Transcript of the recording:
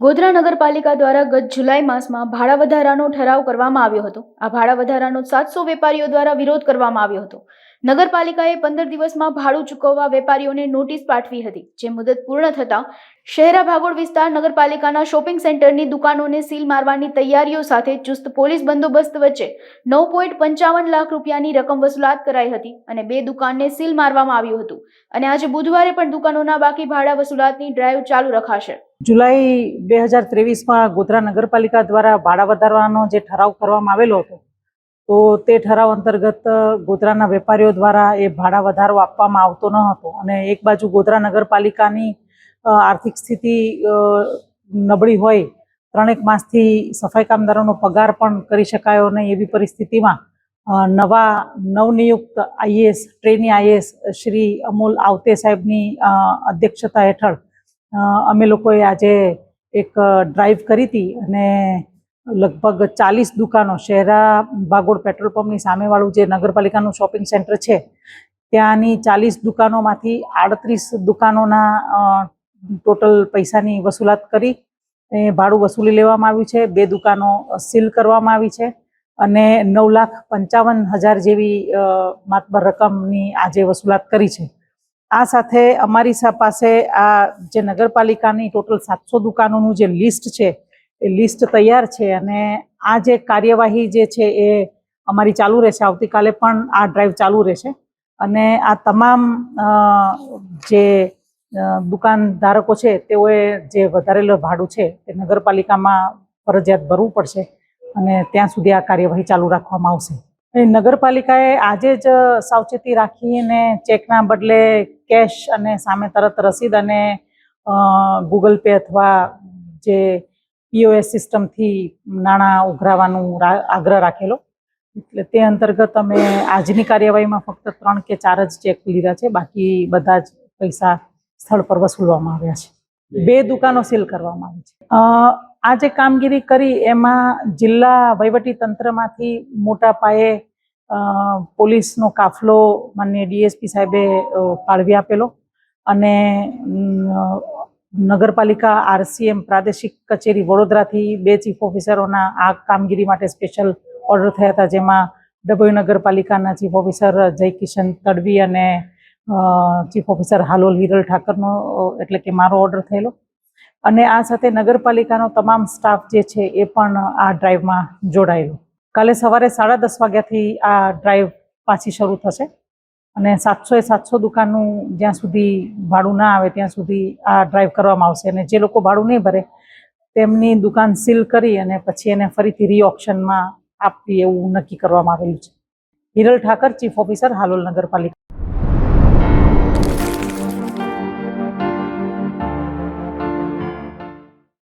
ગોધરા નગરપાલિકા દ્વારા ગત જુલાઈ માસમાં ભાડા વધારાનો ઠરાવ કરવામાં આવ્યો હતો. આ ભાડા વધારાનો સાતસો વેપારીઓ દ્વારા વિરોધ કરવામાં આવ્યો હતો. નગરપાલિકાએ પંદર દિવસમાં ભાડું ચૂકવવા વેપારીઓને નોટિસ પાઠવી હતી, જે મુદત પૂર્ણ થતાં શહેરા ભાગોળ વિસ્તાર નગરપાલિકાના શોપિંગ સેન્ટરની દુકાનોને સીલ મારવાની તૈયારીઓ સાથે ચુસ્ત પોલીસ બંદોબસ્ત વચ્ચે નવ પોઈન્ટ પંચાવન લાખ રૂપિયાની રકમ વસૂલાત કરાઈ હતી અને બે દુકાનને સીલ મારવામાં આવ્યું હતું અને આજે બુધવારે પણ દુકાનોના બાકી ભાડા વસૂલાતની ડ્રાઈવ ચાલુ રખાશે. જુલાઈ બે હજાર ત્રેવીસમાં ગોધરા નગરપાલિકા દ્વારા ભાડા વધારવાનો જે ઠરાવ કરવામાં આવેલો હતો તો તે ઠરાવ અંતર્ગત ગોધરાના વેપારીઓ દ્વારા એ ભાડા વધારો આપવામાં આવતો ન હતો અને એક બાજુ ગોધરા નગરપાલિકાની આર્થિક સ્થિતિ નબળી હોય, ત્રણેક માસથી સફાઈ કામદારોનો પગાર પણ કરી શકાયો નહીં એવી પરિસ્થિતિમાં નવા, નવનિયુક્ત IAS, trainee IAS Shri Amol Avte સાહેબની અધ્યક્ષતા હેઠળ અમે લોકોએ આજે એક ડ્રાઈવ કરી હતી અને લગભગ ચાલીસ દુકાનો શહેરા બાગોળ પેટ્રોલ પંપની સામેવાળું જે નગરપાલિકાનું શોપિંગ સેન્ટર છે, ત્યાંની ચાલીસ દુકાનોમાંથી આડત્રીસ દુકાનોના ટોટલ પૈસાની વસૂલાત કરી એ ભાડું વસૂલી લેવામાં આવ્યું છે. બે દુકાનો સીલ કરવામાં આવી છે અને નવ લાખ પંચાવન હજાર જેવી માતબર રકમની આજે વસૂલાત કરી છે. આ સાથે અમારી પાસે આ જે નગરપાલિકાની ટોટલ સાતસો દુકાનોનું જે લિસ્ટ છે લિસ્ટ તૈયાર છે અને આ જે કાર્યવાહી જે છે એ અમારી ચાલુ રહેશે. આવતીકાલે પણ આ ડ્રાઈવ ચાલુ રહેશે. અને આ તમામ જે દુકાન દુકાનધારકો છે, તેઓએ જે વધારેલું ભાડું છે તે નગરપાલિકામાં ફરજિયાત ભરવું પડશે અને ત્યાં સુધી આ કાર્યવાહી ચાલુ રાખવામાં આવશે. નગરપાલિકાએ આજે જ સાવચેતી રાખીને ચેકના બદલે કેશ અને સામે તરત રસીદ અને ગૂગલ પે અથવા જે પીઓએસ સિસ્ટમથી નાણાં ઉઘરાવાનું આગ્રહ રાખેલો. એટલે તે અંતર્ગત અમે આજની કાર્યવાહીમાં ફક્ત ત્રણ કે ચાર જ ચેક લીધા છે. બાકી બધા જ પૈસા સ્થળ પર વસૂલવામાં આવ્યા છે. બે દુકાનો સીલ કરવામાં આવી છે. આ જે કામગીરી કરી એમાં જિલ્લા વહીવટી તંત્રમાંથી મોટા પાયે પોલીસનો કાફલો માન્ય ડીએસપી સાહેબે ફાળવી આપેલો અને નગરપાલિકા, આરસીએમ, પ્રાદેશિક કચેરી વડોદરાથી બે ચીફ ઓફિસરોના આ કામગીરી માટે સ્પેશિયલ ઓર્ડર થયા હતા, જેમાં ડભોઈ નગરપાલિકાના ચીફ ઓફિસર જયકિશન તડવી અને ચીફ ઓફિસર હાલોલ હિરલ ઠાકરનો એટલે કે મારો ઓર્ડર થયેલો. અને આ સાથે નગરપાલિકાનો તમામ સ્ટાફ જે છે એ પણ આ ડ્રાઈવમાં જોડાયેલો. કાલે સવારે સાડા દસ વાગ્યાથી આ ડ્રાઈવ પાછી શરૂ થશે. અને સાતસો એ સાતસો દુકાનનું જ્યાં સુધી ભાડું ના આવે ત્યાં સુધી આ ડ્રાઈવ કરવામાં આવશે. અને જે લોકો ભાડું નહીં ભરે, તેમની દુકાન સીલ કરી અને પછી એને ફરીથી રી ઓપ્શનમાં આપવી એવું નક્કી કરવામાં આવેલું છે. હિરલ ઠાકર ચીફ ઓફિસર હાલોલ નગરપાલિકા.